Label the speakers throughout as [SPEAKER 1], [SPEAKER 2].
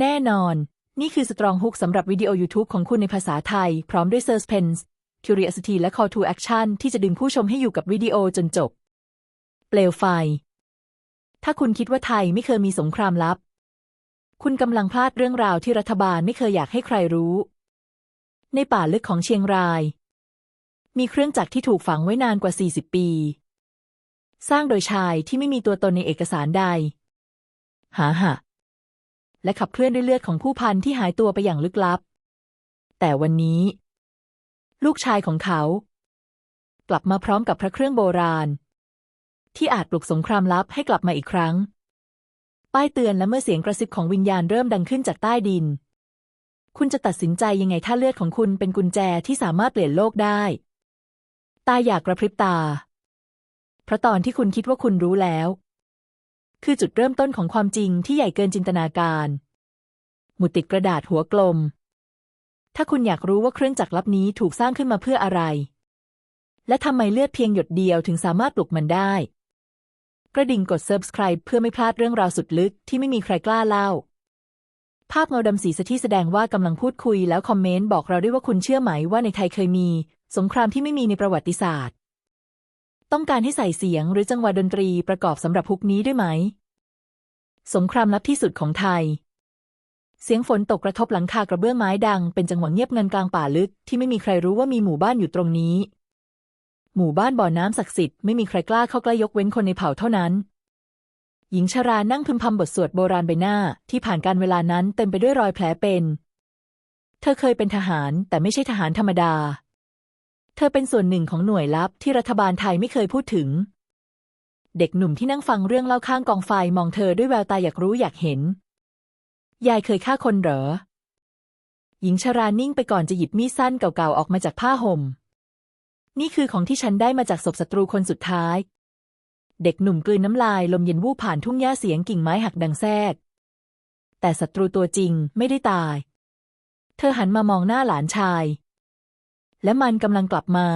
[SPEAKER 1] แน่นอน นี่คือ Strong Hook สำหรับวิดีโอ YouTube ของคุณในภาษาไทย พร้อมด้วย Suspense Curiosity และ Call to Action ที่จะดึงผู้ชมให้อยู่กับวิดีโอจนจบ เปลวไฟ ถ้าคุณคิดว่าไทยไม่เคยมีสงครามลับ คุณกำลังพลาดเรื่องราวที่รัฐบาลไม่เคยอยากให้ใครรู้ ในป่าลึกของเชียงราย มีเครื่องจักรที่ถูกฝังไว้นานกว่า 40 ปี สร้างโดยชายที่ไม่มีตัวตนในเอกสารใดหาหะ และขับเคลื่อนด้วยเลือดของผู้พันที่หายตัวไปอย่างลึกลับ แต่วันนี้ ลูกชายของเขา กลับมาพร้อมกับพระเครื่องโบราณ ที่อาจปลุกสงครามลับให้กลับมาอีกครั้ง ป้ายเตือนและเมื่อเสียงกระซิบของวิญญาณเริ่มดังขึ้นจากใต้ดิน คุณจะตัดสินใจยังไงถ้าเลือดของคุณเป็นกุญแจที่สามารถเปลี่ยนโลกได้ ตาอยากกระพริบตาเพราะตอนที่คุณคิดว่าคุณรู้แล้ว คือจุดเริ่มต้นของความจริงที่ใหญ่เกินจินตนาการ หมุดติดกระดาษหัวกลม ถ้าคุณอยากรู้ว่าเครื่องจักรลับนี้ถูกสร้างขึ้นมาเพื่ออะไร และทำไมเลือดเพียงหยดเดียวถึงสามารถปลุกมันได้ กระดิ่งกด subscribe เพื่อไม่พลาดเรื่องราวสุดลึกที่ไม่มีใครกล้าเล่า ภาพเงาดำสีสที่แสดงว่ากำลังพูดคุยแล้วคอมเมนต์บอกเราด้วยว่าคุณเชื่อไหมว่าในไทยเคยมี สงครามที่ไม่มีในประวัติศาสตร์ ต้องการให้ใส่เสียงหรือจังหวะดนตรีประกอบสำหรับฮุกนี้ด้วยไหม สงครามลับที่สุดของไทย เสียงฝนตกกระทบหลังคากระเบื้องไม้ดัง เป็นจังหวะเงียบเงินกลางป่าลึกที่ไม่มีใครรู้ว่ามีหมู่บ้านอยู่ตรงนี้ หมู่บ้านบ่อน้ำศักดิ์สิทธิ์ไม่มีใครกล้าเข้าใกล้ยกเว้นคนในเผ่าเท่านั้น หญิงชรานั่งพึมพำบทสวดโบราณใบหน้าที่ผ่านการเวลานั้นเต็มไปด้วยรอยแผลเป็น เธอเคยเป็นทหารแต่ไม่ใช่ทหารธรรมดา เธอเป็นส่วนหนึ่งของหน่วยลับที่รัฐบาลไทยไม่เคยพูดถึง เด็กหนุ่มที่นั่งฟังเรื่องเล่าข้างกองไฟมองเธอด้วยแววตาอยากรู้อยากเห็น ยายเคยฆ่าคนเหรอ หญิงชรานิ่งไปก่อนจะหยิบมีดสั้นเก่าๆออกมาจากผ้าห่ม นี่คือของที่ฉันได้มาจากศพศัตรูคนสุดท้าย เด็กหนุ่มกลืนน้ำลายลมเย็นวูบผ่านทุ่งหญ้าเสียงกิ่งไม้หักดังแทรก แต่ศัตรูตัวจริงไม่ได้ตาย เธอหันมามองหน้าหลานชาย และมันกำลังกลับมา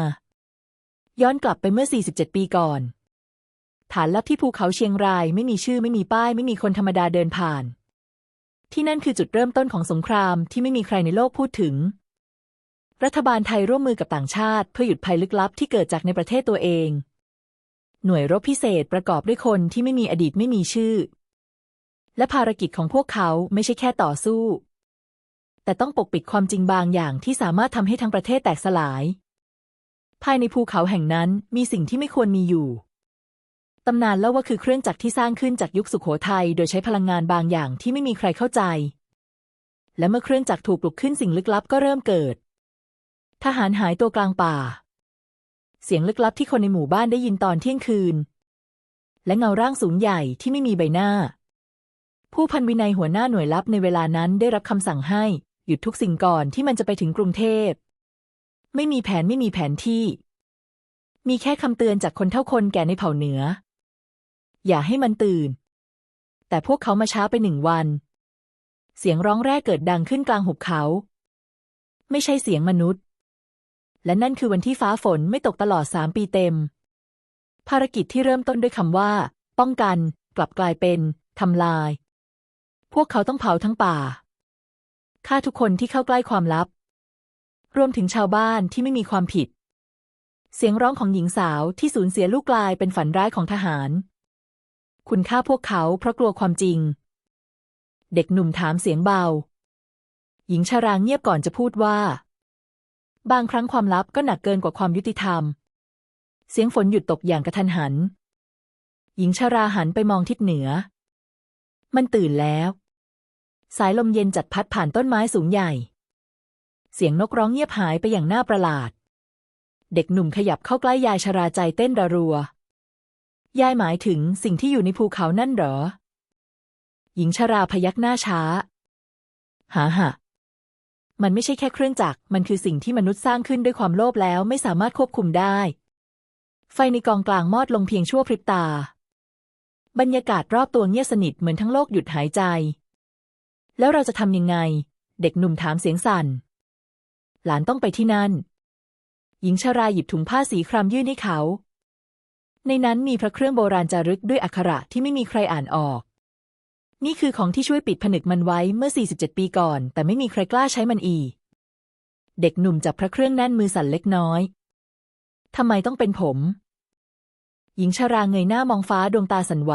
[SPEAKER 1] ย้อนกลับไปเมื่อ 47 ปีก่อน ฐานลับที่ภูเขาเชียงรายไม่มีชื่อไม่มีป้าย ไม่มีคนธรรมดาเดินผ่าน ที่นั่นคือจุดเริ่มต้นของสงครามที่ไม่มีใครในโลกพูดถึง รัฐบาลไทยร่วมมือกับต่างชาติ เพื่อหยุดภัยลึกลับที่เกิดจากในประเทศตัวเอง หน่วยรบพิเศษประกอบด้วยคนที่ไม่มีอดีตไม่มีชื่อ และภารกิจของพวกเขาไม่ใช่แค่ต่อสู้ แต่ต้องปกปิดความจริงบางอย่างที่สามารถทำให้ทั้งประเทศแตกสลาย ภายในภูเขาแห่งนั้นมีสิ่งที่ไม่ควรมีอยู่ตำนานเล่าว่าคือเครื่องจักรที่สร้างขึ้นจากยุคสุขโขทัยโดยใช้พลังงานบางอย่างที่ไม่มีใครเข้าใจ และเมื่อเครื่องจักรถูกปลุกขึ้นสิ่งลึกลับก็เริ่มเกิด ทหารหายตัวกลางป่า เสียงลึกลับที่คนในหมู่บ้านได้ยินตอนเที่ยงคืน และเงาร่างสูงใหญ่ที่ไม่มีใบหน้า ผู้พันวินัยหัวหน้าหน่วยลับในเวลานั้นได้รับคำสั่งให้ หยุดทุกสิ่งก่อนที่มันจะไปถึงกรุงเทพ ไม่มีแผนไม่มีแผนที่ มีแค่คำเตือนจากคนเท่าคนแก่ในเผ่าเหนือ อย่าให้มันตื่น แต่พวกเขามาช้าไปหนึ่งวัน เสียงร้องแรกเกิดดังขึ้นกลางหุบเขา ไม่ใช่เสียงมนุษย์ และนั่นคือวันที่ฟ้าฝนไม่ตกตลอดสามปีเต็ม ภารกิจที่เริ่มต้นด้วยคำว่า ป้องกัน กลับกลายเป็นทำลาย พวกเขาต้องเผาทั้งป่า ฆ่าทุกคนที่เข้าใกล้ความลับ รวมถึงชาวบ้านที่ไม่มีความผิด เสียงร้องของหญิงสาวที่สูญเสียลูกกลายเป็นฝันร้ายของทหาร คุณฆ่าพวกเขาเพราะกลัวความจริง เด็กหนุ่มถามเสียงเบา หญิงชารางเงียบก่อนจะพูดว่า บางครั้งความลับก็หนักเกินกว่าความยุติธรรม เสียงฝนหยุดตกอย่างกระทันหัน หญิงชาราหันไปมองทิศเหนือ มันตื่นแล้ว สายลมเย็นจัดพัดผ่านต้นไม้สูงใหญ่ เสียงนกร้องเงียบหายไปอย่างน่าประหลาด เด็กหนุ่มขยับเข้าใกล้ยายชราใจเต้นระรัว ยายหมายถึงสิ่งที่อยู่ในภูเขานั่นเหรอ หญิงชราพยักหน้าช้า หาหะมันไม่ใช่แค่เครื่องจักร มันคือสิ่งที่มนุษย์สร้างขึ้นด้วยความโลภแล้วไม่สามารถควบคุมได้ ไฟในกองกลางมอดลงเพียงชั่วพริบตา บรรยากาศรอบตัวเงียบสนิทเหมือนทั้งโลกหยุดหายใจ แล้วเราจะทำยังไง เด็กหนุ่มถามเสียงสั่น หลานต้องไปที่นั่น หญิงชราหยิบถุงผ้าสีครามยื่นให้เขา ในนั้นมีพระเครื่องโบราณจารึกด้วยอักขระที่ไม่มีใครอ่านออก นี่คือของที่ช่วยปิดผนึกมันไว้เมื่อ 47 ปีก่อน แต่ไม่มีใครกล้าใช้มันอีก เด็กหนุ่มจับพระเครื่องแน่นมือสั่นเล็กน้อยทำไมต้องเป็นผม หญิงชาราเงยหน้ามองฟ้าดวงตาสั่นไหว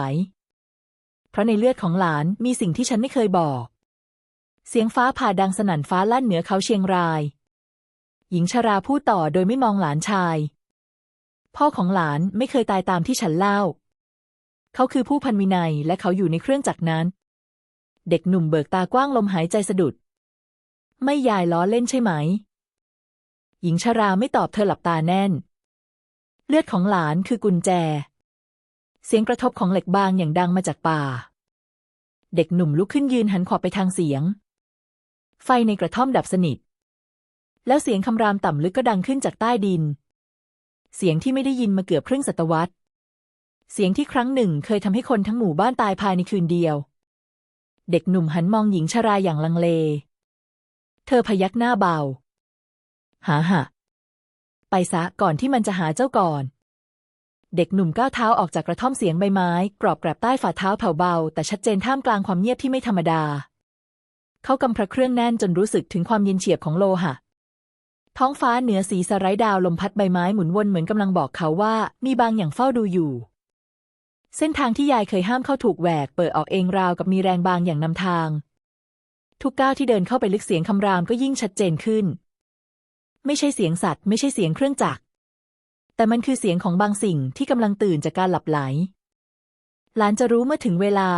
[SPEAKER 1] เพราะในเลือดของหลานมีสิ่งที่ฉันไม่เคยบอก เสียงฟ้าผ่าดังสนั่นฟ้าลั่นเหนือเขาเชียงราย หญิงชราพูดต่อโดยไม่มองหลานชาย พ่อของหลานไม่เคยตายตามที่ฉันเล่า เขาคือผู้พันวินัยและเขาอยู่ในเครื่องจักรนั้น เด็กหนุ่มเบิกตากว้างลมหายใจสะดุด ไม่ยายล้อเล่นใช่ไหม หญิงชราไม่ตอบเธอหลับตาแน่น เลือดของหลานคือกุญแจ เสียงกระทบของเหล็กบางอย่างดังมาจากป่า เด็กหนุ่มลุกขึ้นยืนหันขวบไปทางเสียง ไฟในกระท่อมดับสนิท แล้วเสียงคำรามต่ำลึกก็ดังขึ้นจากใต้ดิน เสียงที่ไม่ได้ยินมาเกือบครึ่งศตวรรษ เสียงที่ครั้งหนึ่งเคยทำให้คนทั้งหมู่บ้านตายภายในคืนเดียว เด็กหนุ่มหันมองหญิงชราอย่างลังเล เธอพยักหน้าเบา หาหะไปซะก่อนที่มันจะหาเจ้าก่อน เด็กหนุ่มก้าวเท้าออกจากกระท่อมเสียงใบไม้ กรอบแกรบใต้ฝ่าเท้าแผ่วเบา แต่ชัดเจนท่ามกลางความเงียบที่ไม่ธรรมดา เขากำพระเครื่องแน่นจนรู้สึกถึงความเย็นเฉียบของโลหะ ท้องฟ้าเหนือสีสไร้ดาวลมพัดใบไม้หมุนวนเหมือนกำลังบอกเขาว่ามีบางอย่างเฝ้าดูอยู่ เส้นทางที่ยายเคยห้ามเข้าถูกแหวกเปิดออกเองราวกับมีแรงบางอย่างนำทาง ทุกก้าวที่เดินเข้าไปลึกเสียงคำรามก็ยิ่งชัดเจนขึ้น ไม่ใช่เสียงสัตว์ ไม่ใช่เสียงเครื่องจักรแต่มันคือเสียงของบางสิ่งที่กำลังตื่นจากการหลับไหล หลานจะรู้เมื่อถึงเวลา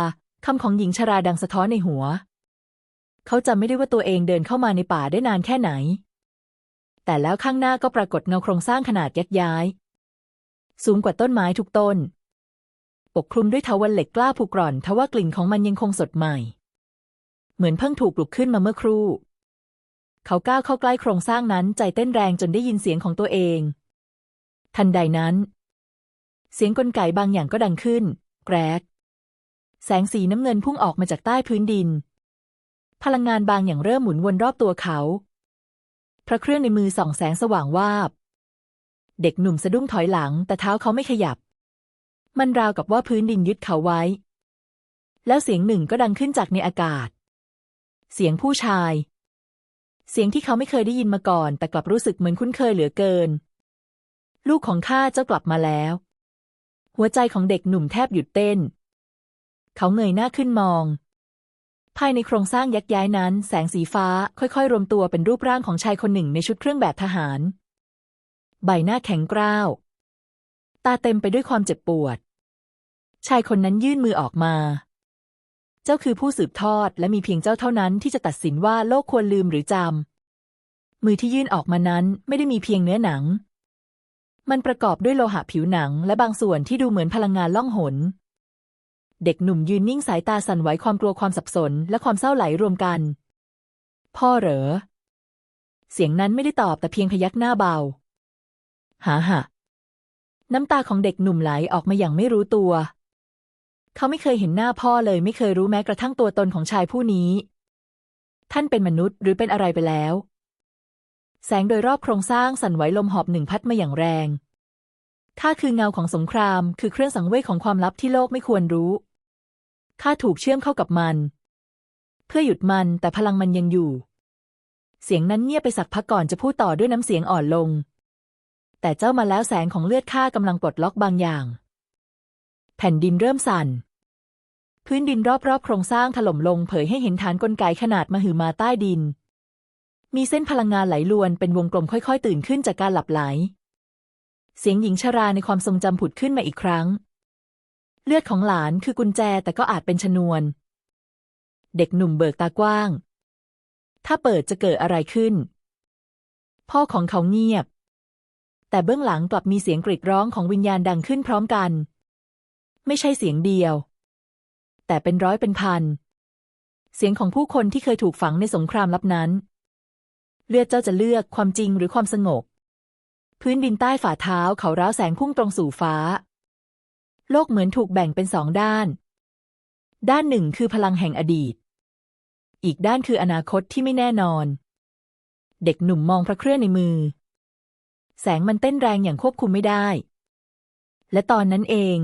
[SPEAKER 1] คำของหญิงชราดังสะท้อนในหัว เขาจำไม่ได้ว่าตัวเองเดินเข้ามาในป่าได้นานแค่ไหน แต่แล้วข้างหน้าก็ปรากฏเงาโครงสร้างขนาดยักย้าย สูงกว่าต้นไม้ทุกต้น ปกคลุมด้วยเถาวัลย์เหล็กกล้าผูกร่อนทว่ากลิ่นของมันยังคงสดใหม่ เหมือนเพิ่งถูกปลุกขึ้นมาเมื่อครู่ เขาก้าวเข้าใกล้โครงสร้างนั้นใจเต้นแรงจนได้ยินเสียงของตัวเอง ทันใดนั้น เสียงกลไกบางอย่างก็ดังขึ้น แกรกแสงสีน้ำเงินพุ่งออกมาจากใต้พื้นดิน พลังงานบางอย่างเริ่มหมุนวนรอบตัวเขา พระเครื่องในมือส่องแสงสว่างวาบ เด็กหนุ่มสะดุ้งถอยหลัง แต่เท้าเขาไม่ขยับ มันราวกับว่าพื้นดินยึดเขาไว้ แล้วเสียงหนึ่งก็ดังขึ้นจากในอากาศ เสียงผู้ชาย เสียงที่เขาไม่เคยได้ยินมาก่อน แต่กลับรู้สึกเหมือนคุ้นเคยเหลือเกิน ลูกของข้าเจ้ากลับมาแล้ว หัวใจของเด็กหนุ่มแทบหยุดเต้น เขาเงยหน้าขึ้นมอง ภายในโครงสร้างยักย้ายนั้น แสงสีฟ้าค่อยๆ รวมตัวเป็นรูปร่างของชายคนหนึ่งในชุดเครื่องแบบทหาร ใบหน้าแข็งกร้าว ตาเต็มไปด้วยความเจ็บปวด ชายคนนั้นยื่นมือออกมา เจ้าคือผู้สืบทอดและมีเพียงเจ้าเท่านั้นที่จะตัดสินว่าโลกควรลืมหรือจำ มือที่ยื่นออกมานั้นไม่ได้มีเพียงเนื้อหนัง มันประกอบด้วยโลหะผิวหนัง และบางส่วนที่ดูเหมือนพลังงานล่องหน เด็กหนุ่มยืนนิ่งสายตาสั่นไหวความกลัวความสับสน และความเศร้าไหลรวมกัน พ่อเหรอ เสียงนั้นไม่ได้ตอบแต่เพียงพยักหน้าเบาหาหะน้ำตาของเด็กหนุ่มไหลออกมาอย่างไม่รู้ตัว เขาไม่เคยเห็นหน้าพ่อเลยไม่เคยรู้แม้กระทั่งตัวตนของชายผู้นี้ ท่านเป็นมนุษย์หรือเป็นอะไรไปแล้ว แสงโดยรอบโครงสร้างสั่นไหวลมหอบหนึ่งพัดมาอย่างแรงข้าคือเงาของสงคราม คือเครื่องสังเวยของความลับที่โลกไม่ควรรู้ ข้าถูกเชื่อมเข้ากับมัน เพื่อหยุดมันแต่พลังมันยังอยู่ เสียงนั้นเงียบไปสักพักก่อนจะพูดต่อด้วยน้ำเสียงอ่อนลง แต่เจ้ามาแล้วแสงของเลือดข้ากำลังปลดล็อกบางอย่าง แผ่นดินเริ่มสั่น พื้นดินรอบๆ โครงสร้างถล่มลงเผยให้เห็นฐานกลไกขนาดมหึมาใต้ดิน มีเส้นพลังงานไหลลวนเป็นวงกลมค่อย ๆ ตื่นขึ้นจากการหลับไหล เสียงหญิงชราในความทรงจำผุดขึ้นมาอีกครั้ง เลือดของหลานคือกุญแจแต่ก็อาจเป็นชนวน เด็กหนุ่มเบิกตากว้าง ถ้าเปิดจะเกิดอะไรขึ้น พ่อของเขาเงียบ แต่เบื้องหลังกลับมีเสียงกรีดร้องของวิญญาณดังขึ้นพร้อมกัน ไม่ใช่เสียงเดียว แต่เป็นร้อยเป็นพัน เสียงของผู้คนที่เคยถูกฝังในสงครามลับนั้น เลือดเจ้าจะเลือกความจริงหรือความสงบพื้นดินใต้ฝ่าเท้าเขาร้าวแสงพุ่งตรงสู่ฟ้า โลกเหมือนถูกแบ่งเป็นสองด้าน ด้านหนึ่งคือพลังแห่งอดีต อีกด้านคืออนาคตที่ไม่แน่นอน เด็กหนุ่มมองพระเครื่องในมือ แสงมันเต้นแรงอย่างควบคุมไม่ได้ และตอนนั้นเอง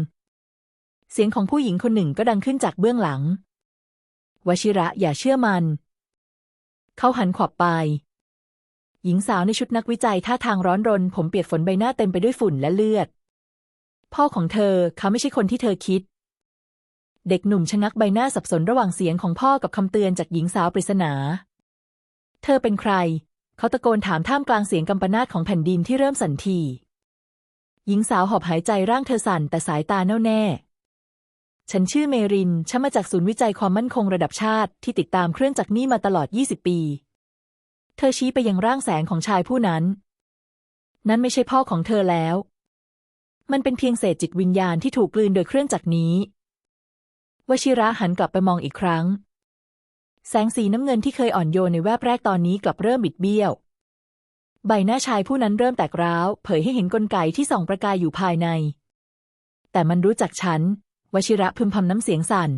[SPEAKER 1] เสียงของผู้หญิงคนหนึ่งก็ดังขึ้นจากเบื้องหลัง วชิระอย่าเชื่อมัน เขาหันขวับไป หญิงสาวในชุดนักวิจัยท่าทางร้อนรน ผมเปียกฝนใบหน้าเต็มไปด้วยฝุ่นและเลือด พ่อของเธอเขาไม่ใช่คนที่เธอคิด เด็กหนุ่มชะงักใบหน้าสับสนระหว่างเสียงของพ่อกับคำเตือนจากหญิงสาวปริศนา เธอเป็นใคร เขาตะโกนถามท่ามกลางเสียงกำปนาตของแผ่นดินที่เริ่มสั่นทีหญิงสาวหอบหายใจร่างเธอสั่นแต่สายตาแน่วแน่ ฉันชื่อเมริน ฉันมาจากศูนย์วิจัยความมั่นคงระดับชาติที่ติดตามเครื่องจักรนี้มาตลอด 20 ปี เธอชี้ไปยังร่างแสงของชายผู้นั้น นั้นไม่ใช่พ่อของเธอแล้ว มันเป็นเพียงเศษจิตวิญญาณที่ถูกกลืนโดยเครื่องจักรนี้ วชิระหันกลับไปมองอีกครั้ง แสงสีน้ำเงินที่เคยอ่อนโยนในแวบแรกตอนนี้กลับเริ่มบิดเบี้ยว ใบหน้าชายผู้นั้นเริ่มแตกร้าว เผยให้เห็นกลไกที่ส่องประกายอยู่ภายใน แต่มันรู้จักฉัน วชิระพึมพำน้ำเสียงสั่น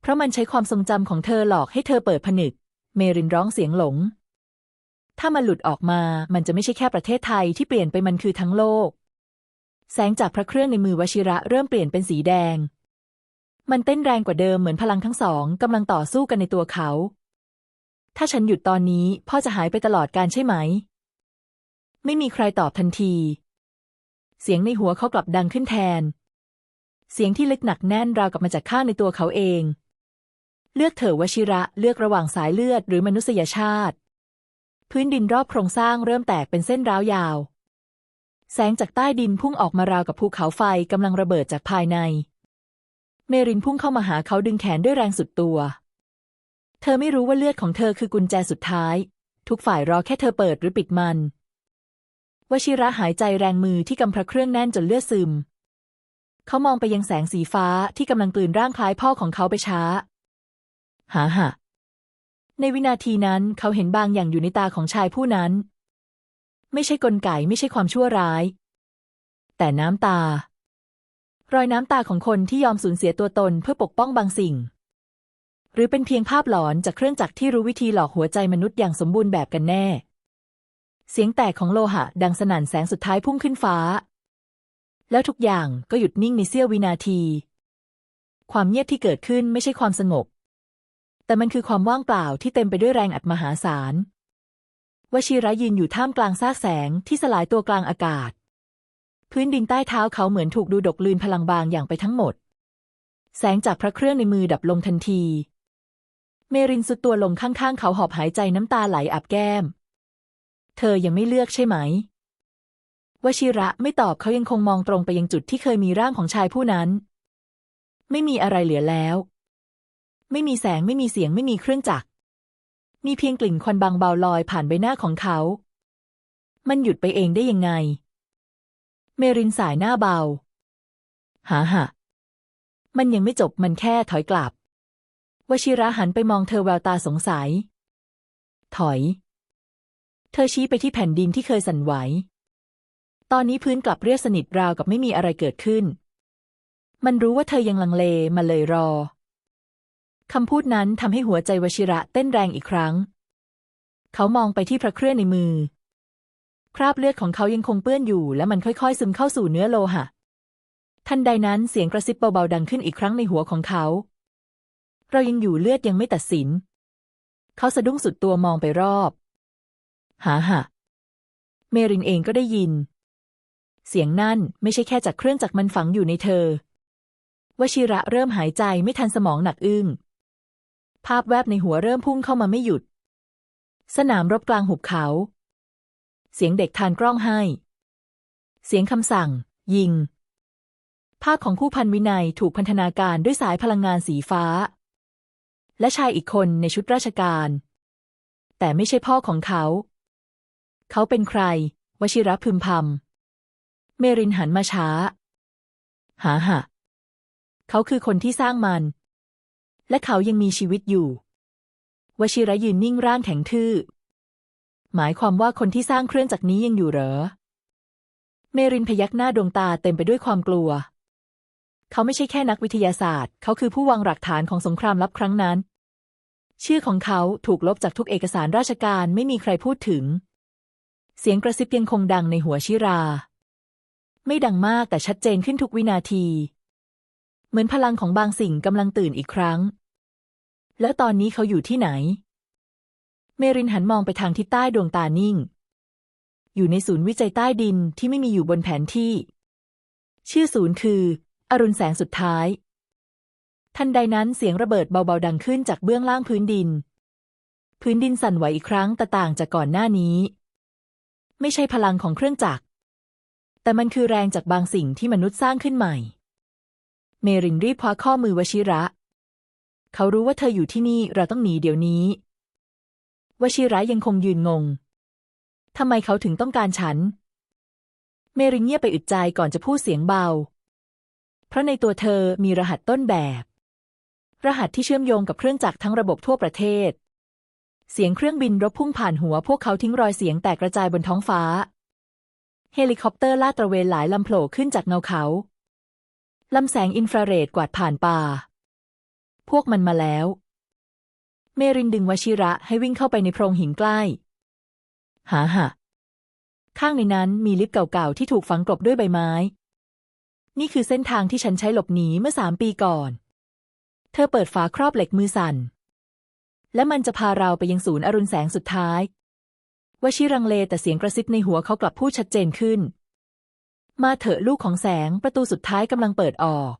[SPEAKER 1] เพราะมันใช้ความทรงจำของเธอหลอกให้เธอเปิดผนึก เมรินร้องเสียงหลงถ้ามันหลุดออกมา มันจะไม่ใช่แค่ประเทศไทยที่เปลี่ยนไปมันคือทั้งโลก แสงจากพระเครื่องในมือวชิระเริ่มเปลี่ยนเป็นสีแดง มันเต้นแรงกว่าเดิมเหมือนพลังทั้งสองกำลังต่อสู้กันในตัวเขา ถ้าฉันหยุดตอนนี้พ่อจะหายไปตลอดการใช่ไหม ไม่มีใครตอบทันที เสียงในหัวเขากลับดังขึ้นแทน เสียงที่ลึกหนักแน่นราวกับมาจากข้างในตัวเขาเอง เลือกเถอะวชิระเลือกระหว่างสายเลือดหรือมนุษยชาติ พื้นดินรอบโครงสร้างเริ่มแตกเป็นเส้นร้าวยาว แสงจากใต้ดินพุ่งออกมาราวกับภูเขาไฟกำลังระเบิดจากภายใน เมรินพุ่งเข้ามาหาเขาดึงแขนด้วยแรงสุดตัว เธอไม่รู้ว่าเลือดของเธอคือกุญแจสุดท้าย ทุกฝ่ายรอแค่เธอเปิดหรือปิดมันวชิระหายใจแรงมือที่กำพระเครื่องแน่นจนเลือดซึม เขามองไปยังแสงสีฟ้าที่กำลังกลืนร่างคล้ายพ่อของเขาไปช้า หาหะในวินาทีนั้นเขาเห็นบางอย่างอยู่ในตาของชายผู้นั้น ไม่ใช่กลไกไม่ใช่ความชั่วร้าย แต่น้ำตา รอยน้ำตาของคนที่ยอมสูญเสียตัวตนเพื่อปกป้องบางสิ่ง หรือเป็นเพียงภาพหลอนจากเครื่องจักรที่รู้วิธีหลอกหัวใจมนุษย์อย่างสมบูรณ์แบบกันแน่ เสียงแตกของโลหะดังสนั่นแสงสุดท้ายพุ่งขึ้นฟ้า แล้วทุกอย่างก็หยุดนิ่งในเสี้ยววินาที ความเงียบที่เกิดขึ้นไม่ใช่ความสงบแต่มันคือความว่างเปล่าที่เต็มไปด้วยแรงอัดมหาศาล วชิระยืนอยู่ท่ามกลางซากแสงที่สลายตัวกลางอากาศ พื้นดินใต้เท้าเขาเหมือนถูกดูดกลืนพลังบางอย่างไปทั้งหมด แสงจากพระเครื่องในมือดับลงทันที เมรินสุดตัวลงข้างๆ เขาหอบหายใจน้ำตาไหลอาบแก้ม เธอยังไม่เลือกใช่ไหมวชิระไม่ตอบเขายังคงมองตรงไปยังจุดที่เคยมีร่างของชายผู้นั้น ไม่มีอะไรเหลือแล้ว ไม่มีแสงไม่มีเสียงไม่มีเครื่องจักร มีเพียงกลิ่นควันบางเบาลอยผ่านใบหน้าของเขา มันหยุดไปเองได้ยังไง เมรินสายหน้าเบา หาหะมันยังไม่จบมันแค่ถอยกลับ วชิระหันไปมองเธอแววตาสงสัย ถอย เธอชี้ไปที่แผ่นดินที่เคยสั่นไหว ตอนนี้พื้นกลับเรียบสนิทราวกับไม่มีอะไรเกิดขึ้น มันรู้ว่าเธอยังลังเลมาเลยรอ คำพูดนั้นทำให้หัวใจวชิระเต้นแรงอีกครั้ง เขามองไปที่พระเครื่องในมือ คราบเลือดของเขายังคงเปื้อนอยู่ และมันค่อยๆ ซึมเข้าสู่เนื้อโลหะ ทันใดนั้นเสียงกระซิบเบาๆดังขึ้นอีกครั้งในหัวของเขา เรายังอยู่เลือดยังไม่ตัดสิน เขาสะดุ้งสุดตัวมองไปรอบ หาหะเมรินเองก็ได้ยิน เสียงนั่นไม่ใช่แค่จากเครื่องจักรมันฝังอยู่ในเธอวชิระเริ่มหายใจไม่ทันสมองหนักอึ้ง ภาพแวบในหัวเริ่มพุ่งเข้ามาไม่หยุด สนามรบกลางหุบเขา เสียงเด็กทานกล้องให้ เสียงคำสั่ง ยิง ภาพของผู้พันวินัยถูกพันธนาการด้วยสายพลังงานสีฟ้า และชายอีกคนในชุดราชการ แต่ไม่ใช่พ่อของเขา เขาเป็นใคร วชิระพึมพำเมรินหันมาช้า หาหะ เขาคือคนที่สร้างมัน และเขายังมีชีวิตอยู่ วชิระยืนนิ่งร่างแข็งทื่อ หมายความว่าคนที่สร้างเครื่องจักรนี้ยังอยู่เหรอ เมรินพยักหน้าดวงตาเต็มไปด้วยความกลัว เขาไม่ใช่แค่นักวิทยาศาสตร์ เขาคือผู้วางหลักฐานของสงครามลับครั้งนั้น ชื่อของเขาถูกลบจากทุกเอกสารราชการไม่มีใครพูดถึง เสียงกระซิบยังคงดังในหัวชิรา ไม่ดังมากแต่ชัดเจนขึ้นทุกวินาที เหมือนพลังของบางสิ่งกำลังตื่นอีกครั้ง แล้วตอนนี้เขาอยู่ที่ไหน เมรินหันมองไปทางทิศใต้ดวงตานิ่ง อยู่ในศูนย์วิจัยใต้ดินที่ไม่มีอยู่บนแผนที่ ชื่อศูนย์คือ อรุณแสงสุดท้าย ทันใดนั้นเสียงระเบิดเบาๆดังขึ้นจากเบื้องล่างพื้นดิน พื้นดินสั่นไหวอีกครั้งแต่ต่างจากก่อนหน้านี้ ไม่ใช่พลังของเครื่องจักร แต่มันคือแรงจากบางสิ่งที่มนุษย์สร้างขึ้นใหม่ เมรินรีบคว้าข้อมือวชิระ เขารู้ว่าเธออยู่ที่นี่เราต้องหนีเดี๋ยวนี้ วชิระยังคงยืนงง ทำไมเขาถึงต้องการฉัน เมริเงียบไปอึดใจก่อนจะพูดเสียงเบา เพราะในตัวเธอมีรหัสต้นแบบ รหัสที่เชื่อมโยงกับเครื่องจักรทั้งระบบทั่วประเทศ เสียงเครื่องบินรบพุ่งผ่านหัว พวกเขาทิ้งรอยเสียงแตกกระจายบนท้องฟ้า เฮลิคอปเตอร์ลาดตระเวนหลายลำโผล่ขึ้นจากเงาเขาลำแสงอินฟราเรดกวาดผ่านป่า พวกมันมาแล้ว เมรินดึงวชิระให้วิ่งเข้าไปในโพรงหินใกล้ หาหะข้างในนั้นมีลิฟต์เก่าๆ ที่ถูกฝังกลบด้วยใบไม้ นี่คือเส้นทางที่ฉันใช้หลบหนีเมื่อสามปีก่อน เธอเปิดฝาครอบเหล็กมือสั่น และมันจะพาเราไปยังศูนย์อรุณแสงสุดท้ายวชิรังเลแต่เสียงกระซิบในหัวเขากลับพูดชัดเจนขึ้น มาเถอะลูกของแสงประตูสุดท้ายกำลังเปิดออก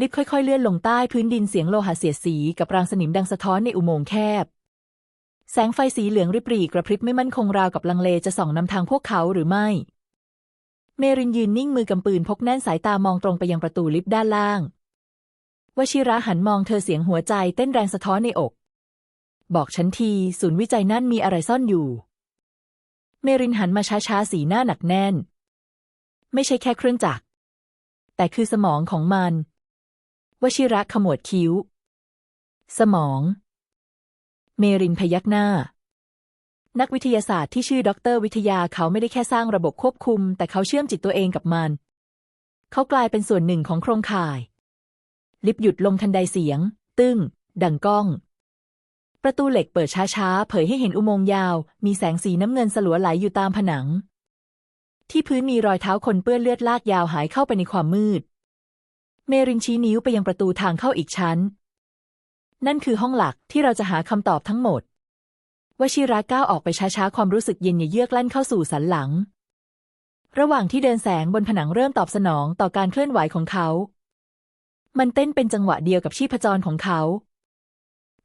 [SPEAKER 1] ลิฟต์ค่อยๆเลื่อนลงใต้พื้นดินเสียงโลหะเสียดสีกับรางสนิมดังสะท้อนในอุโมงค์แคบ แสงไฟสีเหลืองริบหรี่กระพริบไม่มั่นคงราวกับลังเลจะส่องนำทางพวกเขาหรือไม่ เมรินยืนนิ่งมือกำปืนพกแน่นสายตามองตรงไปยังประตูลิฟต์ด้านล่าง วชิระหันมองเธอเสียงหัวใจเต้นแรงสะท้อนในอก บอกฉันทีศูนย์วิจัยนั่นมีอะไรซ่อนอยู่ เมรินหันมาช้าๆสีหน้าหนักแน่น ไม่ใช่แค่เครื่องจักรแต่คือสมองของมัน วชิระขมวดคิ้ว สมอง เมรินพยักหน้า นักวิทยาศาสตร์ที่ชื่อด็อกเตอร์วิทยาเขาไม่ได้แค่สร้างระบบควบคุม แต่เขาเชื่อมจิตตัวเองกับมัน เขากลายเป็นส่วนหนึ่งของโครงข่าย ลิฟต์หยุดลงทันใดเสียง ตึ้ง ดังก้อง ประตูเหล็กเปิดช้าๆ เผยให้เห็นอุโมงค์ยาว มีแสงสีน้ำเงินสลัวไหลอยู่ตามผนังที่พื้นมีรอยเท้าคนเปื้อนเลือดลากยาวหายเข้าไปในความมืด เมรินชี้นิ้วไปยังประตูทางเข้าอีกชั้น นั่นคือห้องหลักที่เราจะหาคำตอบทั้งหมดวชิระก้าวออกไปช้าๆ ความรู้สึกเย็นเยือกลั่นเข้าสู่สันหลัง ระหว่างที่เดินแสงบนผนังเริ่มตอบสนองต่อการเคลื่อนไหวของเขา มันเต้นเป็นจังหวะเดียวกับชีพจรของเขา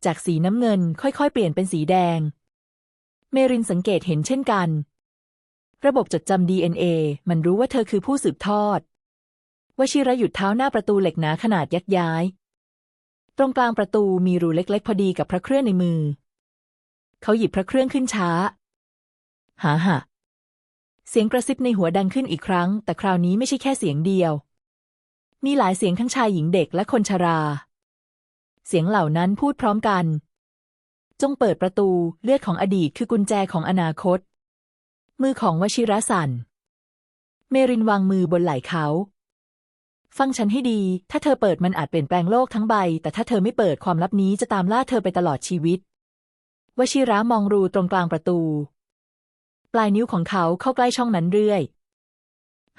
[SPEAKER 1] จากสีน้ำเงินค่อยๆ เปลี่ยนเป็นสีแดง เมรินสังเกตเห็นเช่นกัน ระบบจดจำ DNA มันรู้ว่าเธอคือผู้สืบทอด วชิระหยุดเท้าหน้าประตูเหล็กหนาขนาดยักย้าย ตรงกลางประตูมีรูเล็ก ๆ พอดีกับพระเครื่องในมือ เขาหยิบพระเครื่องขึ้นช้า หาหะเสียงกระซิบในหัวดังขึ้นอีกครั้ง แต่คราวนี้ไม่ใช่แค่เสียงเดียว มีหลายเสียงทั้งชายหญิงเด็กและคนชรา เสียงเหล่านั้นพูดพร้อมกัน จงเปิดประตูเลือดของอดีตคือกุญแจของอนาคต มือของวชิระสันเมรินวางมือบนไหล่เขา ฟังฉันให้ดี ถ้าเธอเปิดมันอาจเปลี่ยนแปลงโลกทั้งใบ แต่ถ้าเธอไม่เปิดความลับนี้จะตามล่าเธอไปตลอดชีวิต วชิระมองรูตรงกลางประตู ปลายนิ้วของเขาเข้าใกล้ช่องนั้นเรื่อย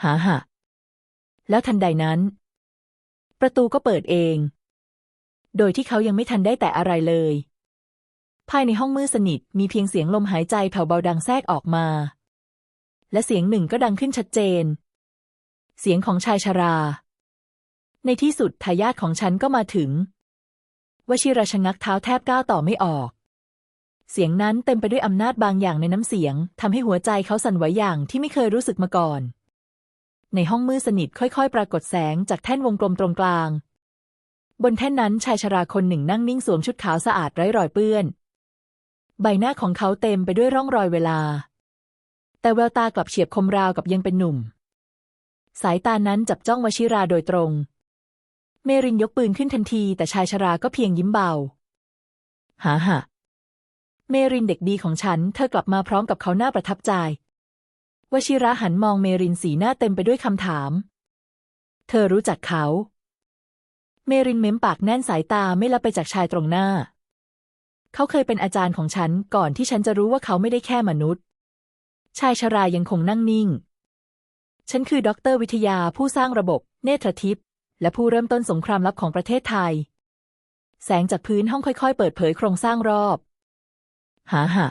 [SPEAKER 1] หาหะแล้วทันใดนั้น ประตูก็เปิดเอง โดยที่เขายังไม่ทันได้แต่อะไรเลย ภายในห้องมืดสนิทมีเพียงเสียงลมหายใจแผ่วเบาดังแทรกออกมา และเสียงหนึ่งก็ดังขึ้นชัดเจน เสียงของชายชรา ในที่สุดทายาทของฉันก็มาถึง วชิราชงักเท้าแทบก้าวต่อไม่ออก เสียงนั้นเต็มไปด้วยอำนาจบางอย่างในน้ำเสียงทำให้หัวใจเขาสั่นไหวอย่างที่ไม่เคยรู้สึกมาก่อน ในห้องมืดสนิทค่อยๆ ปรากฏแสงจากแท่นวงกลมตรงกลาง บนแท่นนั้นชายชราคนหนึ่งนั่งนิ่งสวมชุดขาวสะอาดไร้รอยเปื้อน ใบหน้าของเขาเต็มไปด้วยร่องรอยเวลา แต่แววตากลับเฉียบคมราวกับยังเป็นหนุ่ม สายตานั้นจับจ้องวชิราโดยตรง เมรินยกปืนขึ้นทันที แต่ชายชราก็เพียงยิ้มเบาหาหะเมรินเด็กดีของฉัน เธอกลับมาพร้อมกับเขาหน้าประทับใจ วชิระหันมองเมรินสีหน้าเต็มไปด้วยคำถาม เธอรู้จักเขา เมรินเม้มปากแน่นสายตาไม่ละไปจากชายตรงหน้า เขาเคยเป็นอาจารย์ของฉันก่อนที่ฉันจะรู้ว่าเขาไม่ได้แค่มนุษย์ ชายชรายังคงนั่งนิ่ง ฉันคือด็อกเตอร์วิทยาผู้สร้างระบบ เนตรทิพย์ และผู้เริ่มต้นสงครามลับของประเทศไทย แสงจากพื้นห้องค่อยๆ เปิดเผยโครงสร้างรอบ หาหะ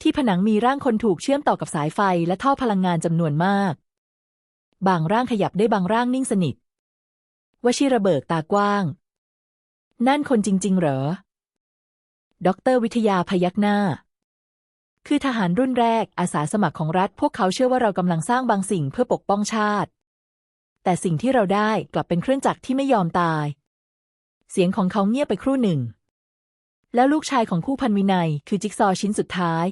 [SPEAKER 1] ที่ผนังมีร่างคนถูกเชื่อมต่อกับสายไฟและท่อพลังงานจำนวนมาก บางร่างขยับได้บางร่างนิ่งสนิท วชิระเบิกตากว้าง นั่นคนจริง ๆ เหรอด็อกเตอร์วิทยาพยักหน้า คือทหารรุ่นแรกอาสาสมัครของรัฐ พวกเขาเชื่อว่าเรากำลังสร้างบางสิ่งเพื่อปกป้องชาติ แต่สิ่งที่เราได้กลับเป็นเครื่องจักรที่ไม่ยอมตาย เสียงของเขาเงียบไปครู่หนึ่ง แล้วลูกชายของผู้พันวินัยคือจิ๊กซอชิ้นสุดท้าย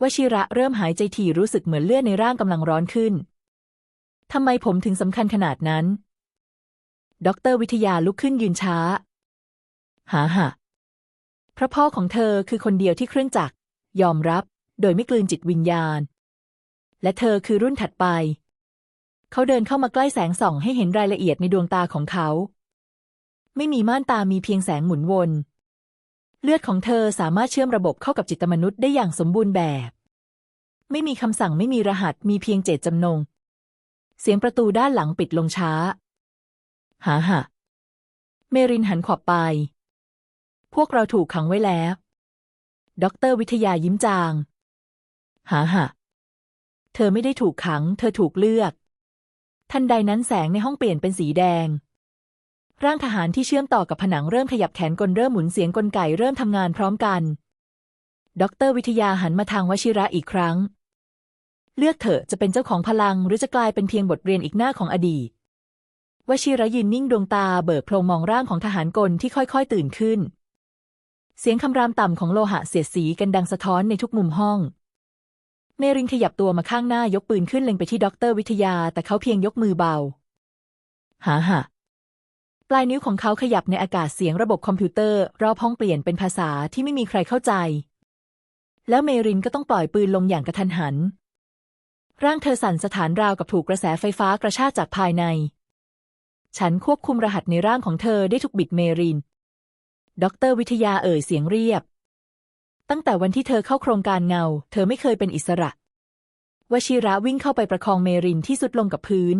[SPEAKER 1] วชิระเริ่มหายใจถี่รู้สึกเหมือนเลือดในร่างกำลังร้อนขึ้น ทำไมผมถึงสำคัญขนาดนั้นด็อกเตอร์วิทยาลุกขึ้นยืนช้า หาหะพระพ่อของเธอคือคนเดียวที่เครื่องจักรยอมรับ โดยไม่กลืนจิตวิญญาณ และเธอคือรุ่นถัดไป เขาเดินเข้ามาใกล้แสงส่องให้เห็นรายละเอียดในดวงตาของเขา ไม่มีม่านตามีเพียงแสงหมุนวน เลือดของเธอสามารถเชื่อมระบบเข้ากับจิตมนุษย์ได้อย่างสมบูรณ์แบบ ไม่มีคำสั่งไม่มีรหัสมีเพียงเจตจำนง เสียงประตูด้านหลังปิดลงช้า หาหะเมรินหันขวับไป พวกเราถูกขังไว้แล้ว ด็อกเตอร์วิทยายิ้มจาง หาหะ เธอไม่ได้ถูกขัง เธอถูกเลือก ทันใดนั้นแสงในห้องเปลี่ยนเป็นสีแดง ร่างทหารที่เชื่อมต่อกับผนังเริ่มขยับแขนกลเริ่มหมุนเสียงกลไกเริ่มทำงานพร้อมกัน ดรวิทยาหันมาทางวชิระอีกครั้ง เลือกเถอะจะเป็นเจ้าของพลังหรือจะกลายเป็นเพียงบทเรียนอีกหน้าของอดีตวชิระยืนนิ่งดวงตาเบิกโพลงมองร่างของทหารกลที่ค่อยๆ ตื่นขึ้น เสียงคำรามต่ำของโลหะเสียดสีกันดังสะท้อนในทุกมุมห้อง เมรินขยับตัวมาข้างหน้ายกปืนขึ้นเล็งไปที่ด็อกเตอร์วิทยา แต่เขาเพียงยกมือเบา หาหะปลายนิ้วของเขาขยับในอากาศเสียงระบบคอมพิวเตอร์รอบห้องเปลี่ยนเป็นภาษาที่ไม่มีใครเข้าใจ แล้วเมรินก็ต้องปล่อยปืนลงอย่างกระทันหัน ร่างเธอสั่นสถานราวกับถูกกระแสไฟฟ้ากระชากจากภายใน ฉันควบคุมรหัสในร่างของเธอได้ทุกบิดเมรินด็อกเตอร์วิทยาเอ่ยเสียงเรียบ ตั้งแต่วันที่เธอเข้าโครงการเงา เธอไม่เคยเป็นอิสระ วชิระวิ่งเข้าไปประคองเมรินที่สุดลงกับพื้น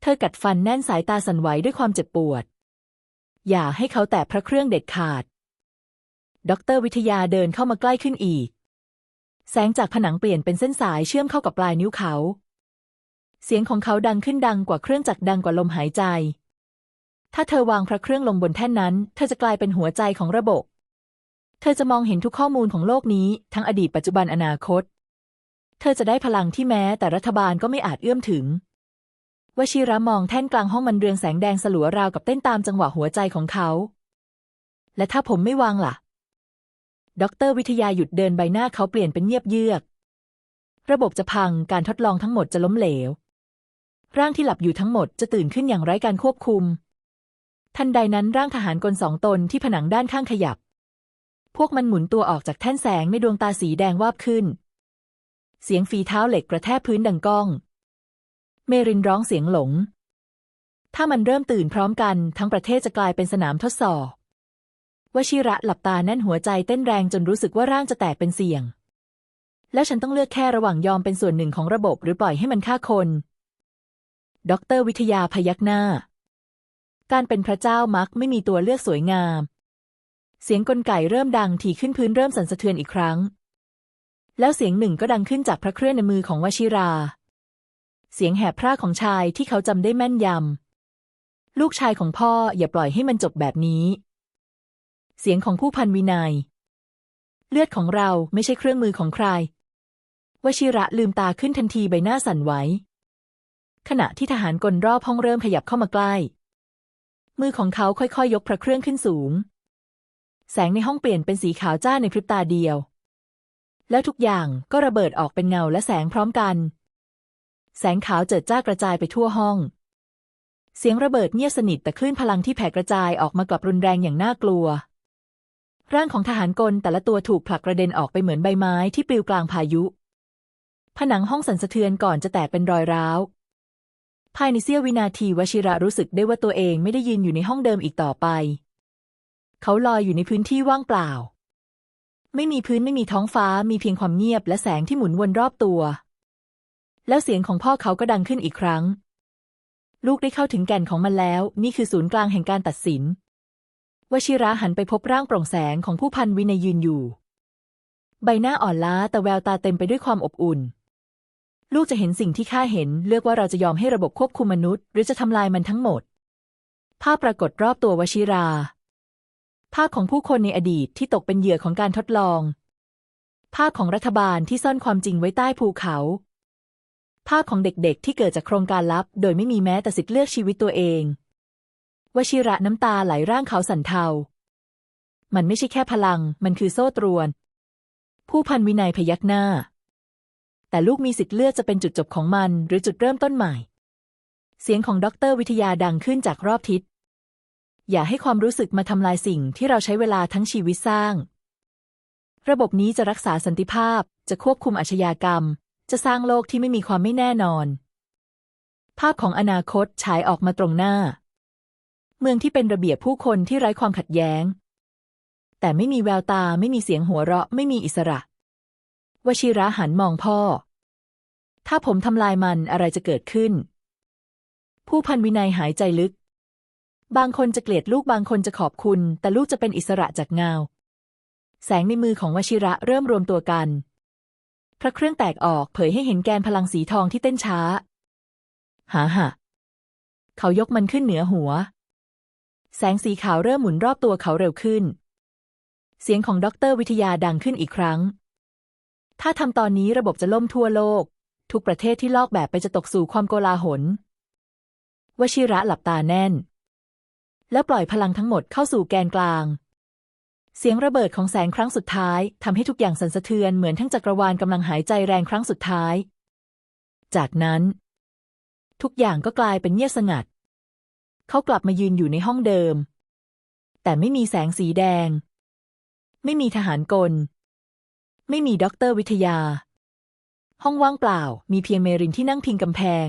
[SPEAKER 1] เธอกัดฟันแน่นสายตาสั่นไหวด้วยความเจ็บปวด อย่าให้เขาแตะพระเครื่องเด็ดขาดด็อกเตอร์วิทยาเดินเข้ามาใกล้ขึ้นอีก แสงจากผนังเปลี่ยนเป็นเส้นสายเชื่อมเข้ากับปลายนิ้วเขา เสียงของเขาดังขึ้นดังกว่าเครื่องจักรดังกว่าลมหายใจ ถ้าเธอวางพระเครื่องลงบนแท่นนั้น เธอจะกลายเป็นหัวใจของระบบ เธอจะมองเห็นทุกข้อมูลของโลกนี้ ทั้งอดีตปัจจุบันอนาคต เธอจะได้พลังที่แม้แต่รัฐบาลก็ไม่อาจเอื้อมถึงวชิระมองแท่นกลางห้องมันเรืองแสงแดงสลัวราวกับเต้นตามจังหวะหัวใจของเขา และถ้าผมไม่วางล่ะ ดรวิทยาหยุดเดินใบหน้าเขาเปลี่ยนเป็นเงียบเยือก ระบบจะพังการทดลองทั้งหมดจะล้มเหลว ร่างที่หลับอยู่ทั้งหมดจะตื่นขึ้นอย่างไร้การควบคุม ทันใดนั้นร่างทหารกลสองตนที่ผนังด้านข้างขยับ พวกมันหมุนตัวออกจากแท่นแสงในดวงตาสีแดงวาบขึ้น เสียงฝีเท้าเหล็กกระแทกพื้นดังก้อง เมรินร้องเสียงหลง ถ้ามันเริ่มตื่นพร้อมกัน ทั้งประเทศจะกลายเป็นสนามทดสอบวชิระหลับตาแน่นหัวใจเต้นแรงจนรู้สึกว่าร่างจะแตกเป็นเสี่ยง แล้วฉันต้องเลือกแค่ระหว่างยอมเป็นส่วนหนึ่งของระบบหรือปล่อยให้มันฆ่าคนด็อกเตอร์วิทยาพยักหน้า การเป็นพระเจ้ามักไม่มีตัวเลือกสวยงาม เสียงกลไกเริ่มดังถี่ขึ้นพื้นเริ่มสั่นสะเทือนอีกครั้ง แล้วเสียงหนึ่งก็ดังขึ้นจากพระเครื่องในมือของวชิรา เสียงแหบพร่าของชายที่เขาจำได้แม่นยำ ลูกชายของพ่ออย่าปล่อยให้มันจบแบบนี้ เสียงของผู้พันวินัย เลือดของเราไม่ใช่เครื่องมือของใคร วชิระลืมตาขึ้นทันทีใบหน้าสั่นไหว ขณะที่ทหารกลรอบห้องเริ่มขยับเข้ามาใกล้ มือของเขาค่อยๆยยกพระเครื่องขึ้นสูง แสงในห้องเปลี่ยนเป็นสีขาวจ้าในพริบตาเดียว แล้วทุกอย่างก็ระเบิดออกเป็นเงาและแสงพร้อมกัน แสงขาวเจิดจ้ากระจายไปทั่วห้อง เสียงระเบิดเงียบสนิทแต่คลื่นพลังที่แผ่กระจายออกมากลับรุนแรงอย่างน่ากลัว ร่างของทหารกลแต่ละตัวถูกผลักกระเด็นออกไปเหมือนใบไม้ที่ปลิวกลางพายุ ผนังห้องสั่นสะเทือนก่อนจะแตกเป็นรอยร้าวภายในเสี้ยววินาทีวชิระรู้สึกได้ว่าตัวเองไม่ได้ยืนอยู่ในห้องเดิมอีกต่อไป เขาลอยอยู่ในพื้นที่ว่างเปล่า ไม่มีพื้นไม่มีท้องฟ้ามีเพียงความเงียบและแสงที่หมุนวนรอบตัว แล้วเสียงของพ่อเขาก็ดังขึ้นอีกครั้ง ลูกได้เข้าถึงแก่นของมันแล้ว นี่คือศูนย์กลางแห่งการตัดสินวชิระหันไปพบร่างโปร่งแสงของผู้พันวินัยยืนอยู่ ใบหน้าอ่อนล้าแต่แววตาเต็มไปด้วยความอบอุ่น ลูกจะเห็นสิ่งที่ข้าเห็น เลือกว่าเราจะยอมให้ระบบควบคุมมนุษย์ หรือจะทำลายมันทั้งหมด ภาพปรากฏรอบตัววชิรา ภาพของผู้คนในอดีตที่ตกเป็นเหยื่อของการทดลอง ภาพของรัฐบาลที่ซ่อนความจริงไว้ใต้ภูเขา ภาพของเด็กๆ ที่เกิดจากโครงการลับ โดยไม่มีแม้แต่สิทธิ์เลือกชีวิตตัวเอง วชิระน้ำตาไหลร่างเขาสันเทา มันไม่ใช่แค่พลัง มันคือโซ่ตรวน ผู้พันวินัยพยักหน้า แต่ลูกมีสิทธิ์เลือกจะเป็นจุดจบของมัน หรือจุดเริ่มต้นใหม่ เสียงของด็อกเตอร์วิทยาดังขึ้นจากรอบทิศ อย่าให้ความรู้สึกมาทำลายสิ่งที่เราใช้เวลาทั้งชีวิตสร้าง ระบบนี้จะรักษาสันติภาพ จะควบคุมอาชญากรรม จะสร้างโลกที่ไม่มีความไม่แน่นอน ภาพของอนาคตฉายออกมาตรงหน้า เมืองที่เป็นระเบียบผู้คนที่ไร้ความขัดแย้ง แต่ไม่มีแววตาไม่มีเสียงหัวเราะไม่มีอิสระ วชิระหันมองพ่อ ถ้าผมทำลายมันอะไรจะเกิดขึ้น ผู้พันวินัยหายใจลึก บางคนจะเกลียดลูกบางคนจะขอบคุณ แต่ลูกจะเป็นอิสระจากเงา แสงในมือของวชิระเริ่มรวมตัวกัน พระเครื่องแตกออกเผยให้เห็นแกนพลังสีทองที่เต้นช้า หาหะเขายกมันขึ้นเหนือหัว แสงสีขาวเริ่มหมุนรอบตัวเขาเร็วขึ้น เสียงของด็อกเตอร์วิทยาดังขึ้นอีกครั้ง ถ้าทำตอนนี้ระบบจะล่มทั่วโลก ทุกประเทศที่ลอกแบบไปจะตกสู่ความโกลาหลวชิระหลับตาแน่น แล้วปล่อยพลังทั้งหมดเข้าสู่แกนกลาง เสียงระเบิดของแสงครั้งสุดท้ายทำให้ทุกอย่างสั่นสะเทือนเหมือนทั้งจักรวาลกำลังหายใจแรงครั้งสุดท้าย จากนั้น ทุกอย่างก็กลายเป็นเงียบสงัด เขากลับมายืนอยู่ในห้องเดิม แต่ไม่มีแสงสีแดง ไม่มีทหารกล ไม่มีด็อกเตอร์วิทยา ห้องว่างเปล่า มีเพียงเมรินที่นั่งพิงกำแพง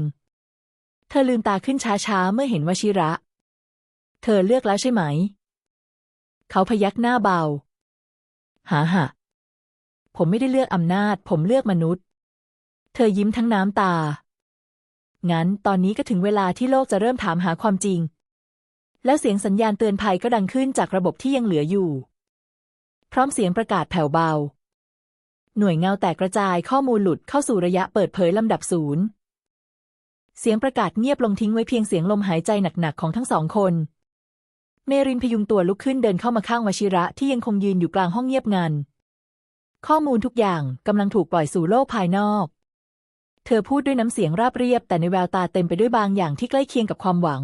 [SPEAKER 1] เธอลืมตาขึ้นช้าๆเมื่อเห็นวชิระ ธอเลือกแล้วใช่ไหม เขาพยักหน้าเบา หาหะ ผมไม่ได้เลือกอำนาจ ผมเลือกมนุษย์ เธอยิ้มทั้งน้ำตา งั้นตอนนี้ก็ถึงเวลาที่โลกจะเริ่มถามหาความจริง แล้วเสียงสัญญาณเตือนภัยก็ดังขึ้นจากระบบที่ยังเหลืออยู่ พร้อมเสียงประกาศแผ่วเบา หน่วยเงาแตกกระจายข้อมูลหลุดเข้าสู่ระยะเปิดเผยลำดับศูนย์เสียงประกาศเงียบลงทิ้งไว้เพียงเสียงลมหายใจหนักๆของทั้งสองคน เมรินพยุงตัวลุกขึ้นเดินเข้ามาข้างวชิระที่ยังคงยืนอยู่กลางห้องเงียบงัน ข้อมูลทุกอย่างกำลังถูกปล่อยสู่โลกภายนอก เธอพูดด้วยน้ำเสียงราบเรียบ แต่ในแววตาเต็มไปด้วยบางอย่างที่ใกล้เคียงกับความหวัง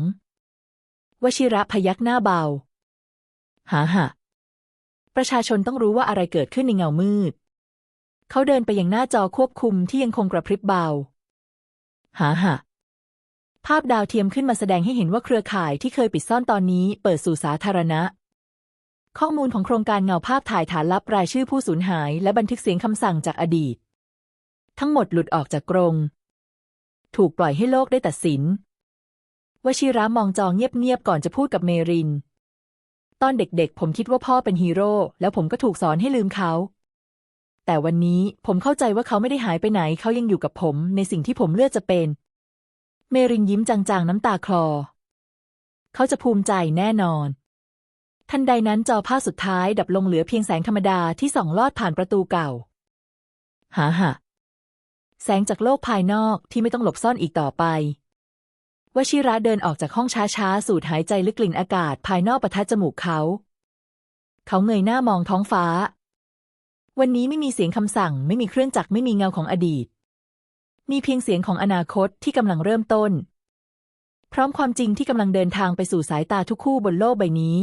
[SPEAKER 1] วชิระพยักหน้าเบา หาหะประชาชนต้องรู้ว่าอะไรเกิดขึ้นในเงามืด เขาเดินไปยังหน้าจอควบคุมที่ยังคงกระพริบเบา หาหะ ภาพดาวเทียมขึ้นมาแสดงให้เห็นว่าเครือข่ายที่เคยปิดซ่อนตอนนี้เปิดสู่สาธารณะ ข้อมูลของโครงการเงาภาพถ่ายฐานลับรายชื่อผู้สูญหาย และบันทึกเสียงคำสั่งจากอดีต ทั้งหมดหลุดออกจากกรงถูกปล่อยให้โลกได้ตัดสินวชิระมองจองเงียบๆก่อนจะพูดกับเมริน ตอนเด็กๆ ผมคิดว่าพ่อเป็นฮีโร่ แล้วผมก็ถูกสอนให้ลืมเขา แต่วันนี้ผมเข้าใจว่าเขาไม่ได้หายไปไหน เขายังอยู่กับผมในสิ่งที่ผมเลือกจะเป็น เมรินยิ้มจางๆ น้ำตาคลอ เขาจะภูมิใจแน่นอน ทันใดนั้นจอภาพสุดท้ายดับลงเหลือเพียงแสงธรรมดาที่ส่องลอดผ่านประตูเก่า หาหะแสงจากโลกภายนอกที่ไม่ต้องหลบซ่อนอีกต่อไปวชิระเดินออกจากห้องช้าๆ สูดหายใจลึกกลิ่นอากาศภายนอกประทัดจมูกเขา เขาเงยหน้ามองท้องฟ้า วันนี้ไม่มีเสียงคำสั่ง ไม่มีเครื่องจักรไม่มีเงาของอดีต มีเพียงเสียงของอนาคตที่กำลังเริ่มต้น พร้อมความจริงที่กำลังเดินทางไปสู่สายตาทุกคู่บนโลกใบนี้